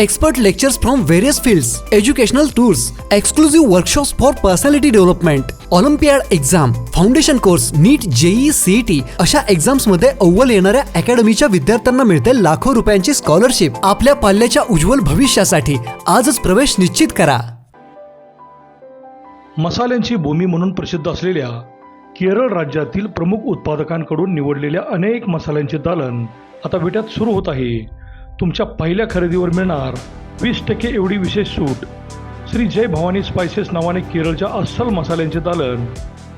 Expert lectures from various fields, educational tours exclusive workshops for personality development Olympiad exam foundation course NEET JEE CET अशा एक्झाम्समध्ये अव्वल येणाऱ्या अकॅडमीच्या विद्यार्थ्यांना मिळते लाखो रुपयांची स्कॉलरशिप आपल्या पाल्याच्या उज्ज्वल भविष्यासाठी आजच प्रवेश निश्चित करा. मसाल्यांची भूमी म्हणून प्रसिद्ध असलेल्या केरळ राज्यातील प्रमुख उत्पादकांकडून निवडलेल्या अनेक मसाल्यांचे दालन आता विट्यात सुरू होत आहे. तुमच्या पहिल्या खरेदीवर मिळणार वीस टक्के एवढी विशेष सूट. श्री जय भवानी स्पायसेस नावाने केरळच्या अस्सल मसाल्यांचे दालन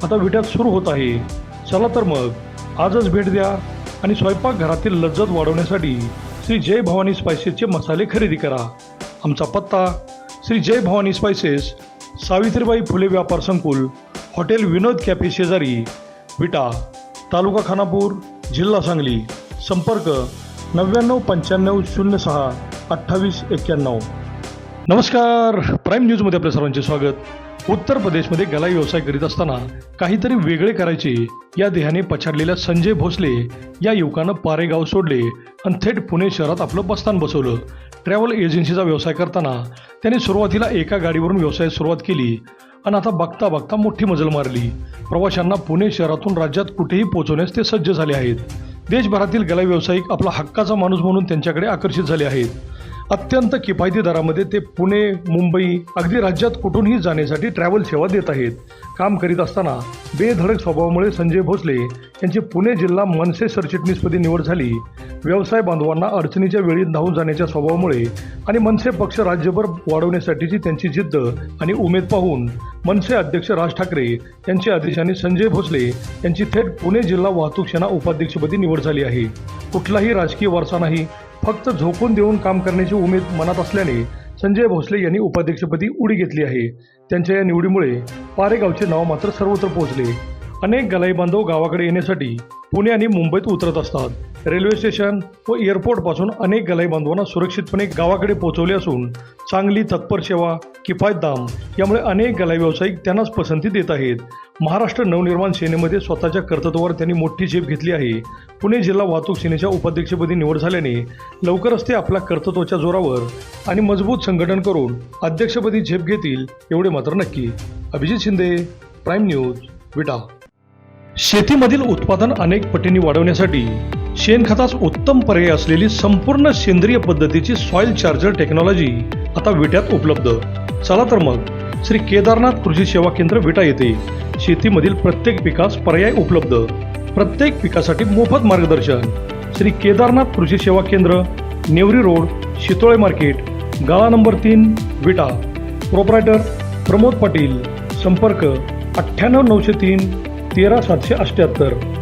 आता विट्यात सुरू होत आहे. चला तर मग आजच भेट द्या आणि स्वयंपाकघरातील लज्जत वाढवण्यासाठी श्री जय भवानी स्पायसेसचे मसाले खरेदी करा. आमचा पत्ता श्री जय भवानी स्पायसेस सावित्रीबाई फुले व्यापार संकुल हॉटेल विनोद कॅफे शेजारी विटा तालुका खानापूर जिल्हा सांगली. संपर्क नव्याण्णव पंच्याण्णव शून्य सहा अठ्ठावीस एक्क्याण्णव. नमस्कार. प्राईम न्यूजमध्ये आपल्या सर्वांचे स्वागत. उत्तर प्रदेशमध्ये गलाई व्यवसाय करीत असताना काहीतरी वेगळे करायचे या देहाने पछाडलेल्या संजय भोसले या युवकानं पारेगाव सोडले आणि थेट पुणे शहरात आपलं बस्तान बसवलं. ट्रॅव्हल एजन्सीचा व्यवसाय करताना त्याने सुरुवातीला एका गाडीवरून व्यवसायात सुरुवात केली आणि आता बघता बघता मोठी मजल मारली. प्रवाशांना पुणे शहरातून राज्यात कुठेही पोहोचवण्यास ते सज्ज झाले आहेत. देशभरातील गला व्यावसायिक आपला हक्काचा माणूस म्हणून त्यांच्याकडे आकर्षित झाले आहेत. अत्यंत किफायती दरामध्ये ते पुणे मुंबई अगदी राज्यात कुठूनही जाण्यासाठी ट्रॅव्हल सेवा देत आहेत. काम करीत असताना बेधडक स्वभावामुळे संजय भोसले यांची पुणे जिल्हा मनसे सरचिटणीसपदी निवड झाली. व्यवसाय बांधवांना अडचणीच्या वेळी धावून जाण्याच्या स्वभावामुळे आणि मनसे पक्ष राज्यभर वाढवण्यासाठीची त्यांची जिद्द आणि उमेद पाहून मनसे अध्यक्ष राज ठाकरे यांच्या आदेशाने संजय भोसले यांची थेट पुणे जिल्हा वाहतूक सेना उपाध्यक्षपदी निवड झाली आहे. कुठलाही राजकीय वारसा नाही. फक्त झोकून देऊन काम करण्याची उमेद मनात असल्याने संजय भोसले यांनी उपाध्यक्षपदी उडी घेतली आहे. त्यांच्या या निवडीमुळे पारेगावचे नाव मात्र सर्वत्र पोहोचले. अनेक गलाई बांधव गावाकडे येण्यासाठी पुणे आणि मुंबईत उतरत असतात. रेल्वे स्टेशन व एअरपोर्टपासून अनेक गलाई बांधवांना सुरक्षितपणे गावाकडे पोहोचवले असून चांगली तत्पर सेवा किफायत दाम यामुळे अनेक गला व्यावसायिक त्यांनाच पसंती देत आहेत. महाराष्ट्र नवनिर्माण सेनेमध्ये स्वतःच्या कर्तृत्वावर त्यांनी मोठी झेप घेतली आहे. पुणे जिल्हा वाहतूक सेनेच्या उपाध्यक्षपदी निवड झाल्याने लवकरच ते आपल्या कर्तृत्वाच्या जोरावर आणि मजबूत संघटन करून अध्यक्षपदी झेप घेतील एवढे मात्र नक्की. Abhijit Shinde prime news Vita. शेतीमधील उत्पादन अनेक पटींनी वाढवण्यासाठी शेणखतास उत्तम पर्याय असलेली संपूर्ण सेंद्रिय पद्धतीची सॉइल चार्जर टेक्नॉलॉजी आता विट्यात उपलब्ध. चला तर मग. श्री केदारनाथ कृषी सेवा केंद्र विटा येथे. शेतीमधील प्रत्येक पिकास पर्याय उपलब्ध. प्रत्येक पिकासाठी मोफत मार्गदर्शन. श्री केदारनाथ कृषी सेवा केंद्र नेवरी रोड शितोळे मार्केट गाळा नंबर तीन विटा. प्रोप्रायटर प्रमोद पाटील. संपर्क अठ्ठ्याण्णव नऊशे तीन तेरा सातशे अठ्ठ्याहत्तर